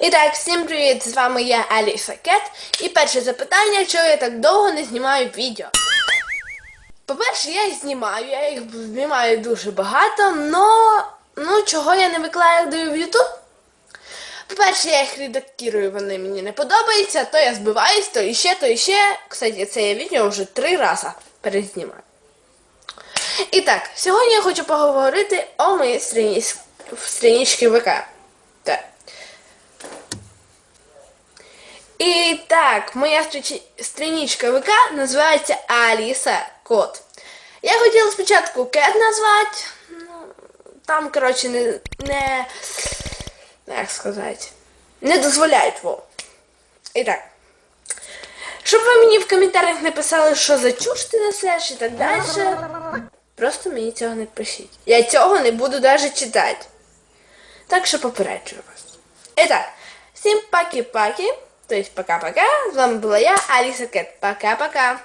І так, всім привіт! З вами я Аліса Кет. І перше запитання, чого я так довго не знімаю відео. По-перше, я їх знімаю, я їх знімаю дуже багато, но ну чого я не викладаю в YouTube? По-перше, я їх редактирую, вони мені не подобаються, то я збиваюсь, то іще, то іще. Кстати, це я відео вже три рази перезнімаю. І так, сьогодні я хочу поговорити о моїй страніч... страничці ВК. Так. І так, моя страничка ВК називається Аліса Кот. Я хотіла спочатку Кет назвати. Ну, там, коротше, не, не. Як сказати? Не дозволяють во. І так. Щоб ви мені в коментарях написали, що за чуш ти несеш і так далі. Просто мені цього не пишіть. Я цього не буду навіть читати. Так що попереджую вас. І так, всім паки-паки. Тобто пока-пока. З вами була я, Аліса Кет. Пока-пока.